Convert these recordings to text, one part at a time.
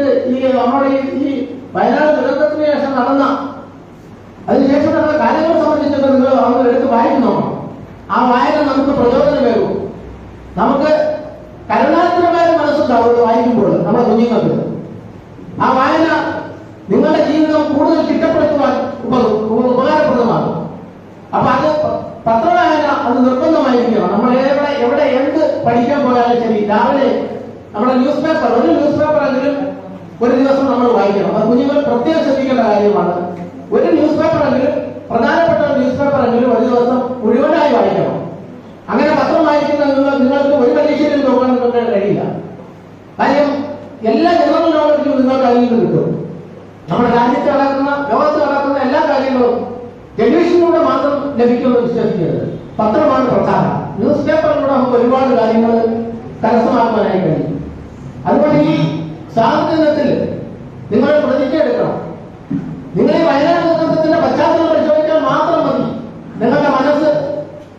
ഇത് ഈ നമ്മുടെ ഈ- വയനാട് ദുരന്തത്തിന് ശേഷം നടന്ന അതിനുശേഷം നടന്ന കാര്യങ്ങളെ സംബന്ധിച്ചൊക്കെ നിങ്ങൾ നമ്മൾ എടുത്ത് വായിക്കുന്നു ആ വായന നമുക്ക് പ്രചോദനമേകും. നമുക്ക് കരുണാത്മകമായ മനസ്സുണ്ടാവും വായിക്കുമ്പോൾ നമ്മുടെ കുഞ്ഞുങ്ങൾക്ക് ആ വായന നിങ്ങളുടെ ജീവിതം കൂടുതൽ ചിട്ടപ്പെടുത്തുവാൻ ഉപ- ഉപ- ഉപകാരപ്രദമാകും. അപ്പൊ അത് പത്രവായന അത് നിർബന്ധമായിരിക്കണം. നമ്മൾ എവിടെ എവിടെ എന്ത് പഠിക്കാൻ പോയാലും ശരി. രാവിലെ നമ്മുടെ ന്യൂസ് പേപ്പർ ഒരു ന്യൂസ് പേപ്പർ എങ്കിലും ഒരു ദിവസം നമ്മൾ വായിക്കണം. അത് കുഞ്ഞുങ്ങൾ പ്രത്യേകം ശ്രദ്ധിക്കേണ്ട കാര്യമാണ്. ഒരു ന്യൂസ് പേപ്പർ എങ്കിലും പ്രധാനപ്പെട്ട ന്യൂസ് പേപ്പർ എങ്കിലും ഒരു ദിവസം മുഴുവനായി വായിക്കണം. അങ്ങനെ പത്രം വായിക്കുന്ന നിങ്ങൾ നിങ്ങൾക്ക് ഒരു പരീക്ഷയിലും നോക്കാൻ നിങ്ങൾക്ക് കഴിയില്ല. കാര്യം എല്ലാ ജനറൽ നോളജും നിങ്ങൾക്ക് അതിൽ നിന്ന് കിട്ടും. നമ്മുടെ രാജ്യത്ത് നടക്കുന്ന ലോകത്ത് നടക്കുന്ന എല്ലാ കാര്യങ്ങളും ടെലിവിഷനിലൂടെ മാത്രം ലഭിക്കുമെന്ന് വിശ്വസിക്കരുത്. പത്രമാണ് പ്രധാനം. ന്യൂസ് പേപ്പറിലൂടെ നമുക്ക് ഒരുപാട് കാര്യങ്ങൾ എടുക്കണം നിങ്ങൾ ഈ വയനാട് ദുരന്തത്തിന്റെ പശ്ചാത്തലം പരിശോധിച്ചാൽ മാത്രം മതി നിങ്ങളുടെ മനസ്സ്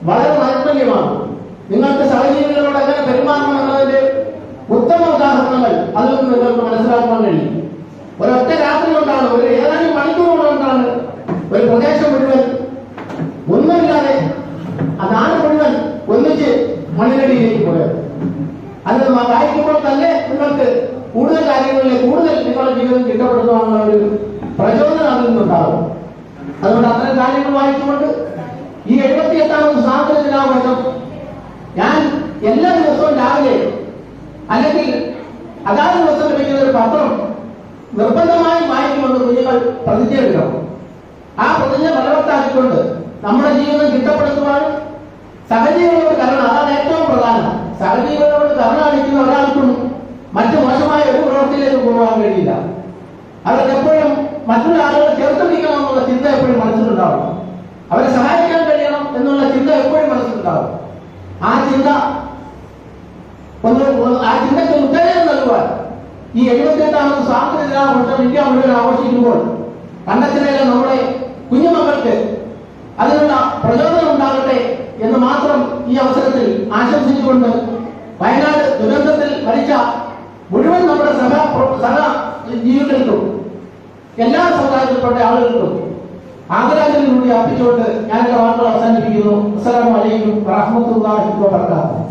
വളരെ നൈർമല്യമാണ് നിങ്ങൾക്ക് സഹജീവികളോട് എങ്ങനെ പെരുമാറണം എന്നതിന്റെ ഉത്തമ ഉദാഹരണങ്ങൾ അതിൽ നിന്ന് നിങ്ങൾക്ക് മനസ്സിലാക്കാൻ കഴിയും ഒരൊറ്റ രാത്രി കൊണ്ടാണ് ഒരു ഏതാനും മണിക്കൂർ കൊണ്ടാണ് ഒരു പ്രദേശം മുഴുവൻ ഒന്നുമില്ലാതെ ആ നാട് മുഴുവൻ ഒന്നിച്ച് മണ്ണിനടിയിലേക്ക് പോയത് അത് നമ്മ വായിക്കുമ്പോൾ തന്നെ നിങ്ങൾക്ക് കൂടുതൽ കാര്യങ്ങളിൽ കൂടുതൽ നിങ്ങളുടെ ജീവിതം ചിട്ടപ്പെടുത്തുവാനുള്ള ഒരു പ്രചോദനം അതിൽ നിന്നുണ്ടാകും അതുകൊണ്ട് അത്തരം കാര്യങ്ങൾ വായിച്ചുകൊണ്ട് ഈ എഴുപത്തി എട്ടാമത് സ്വാതന്ത്ര്യ ദിനാഘോഷം ഞാൻ എല്ലാ ദിവസവും രാവിലെ അല്ലെങ്കിൽ അതാത് ദിവസം ലഭിക്കുന്ന ഒരു പത്രം നിർബന്ധമായും വായിക്കുമെന്ന് കുഞ്ഞുങ്ങൾ പ്രതിജ്ഞ എടുക്കണം ആ പ്രതിജ്ഞ ബലവത്താക്കിക്കൊണ്ട് നമ്മുടെ ജീവിതം ചിട്ടപ്പെടുത്തുവാനും സഹജീവികളോട് പോകാൻ കഴിയില്ല. അവർക്ക് എപ്പോഴും മറ്റുള്ള ആളുകളെ ചേർത്ത് പിടിക്കണം എന്നുള്ള ചിന്ത എപ്പോഴും മനസ്സിലുണ്ടാവും അവരെ സഹായിക്കാൻ കഴിയണം എന്നുള്ള ചിന്ത എപ്പോഴും മനസ്സിലുണ്ടാവും. ആ ചിന്ത ഒന്ന് ആ ചിന്തയ്ക്ക് ഉത്തേജനം നൽകുവാൻ ഈ എഴുപത്തിയെട്ടാമത് സ്വാതന്ത്ര്യ ദിനാഘോഷം ഇന്ത്യ മുഴുവൻ ആഘോഷിക്കുമ്പോൾ കണ്ടത്തിലെ നമ്മുടെ കുഞ്ഞുമക്കൾക്ക് അതിനുള്ള പ്രചോദനം ഉണ്ടാകട്ടെ എന്ന് മാത്രം ഈ അവസരത്തിൽ ആശംസിച്ചുകൊണ്ട് എല്ലാ സമുദായത്തിൽപ്പെട്ട ആളുകൾക്കും ആദരാഞ്ജലി കൂടി അർപ്പിച്ചുകൊണ്ട് ഞാൻ എന്റെ വാക്കുകൾ അവസാനിപ്പിക്കുന്നു. അസ്സലാമു വലൈക്കും വബറകാതുഹു.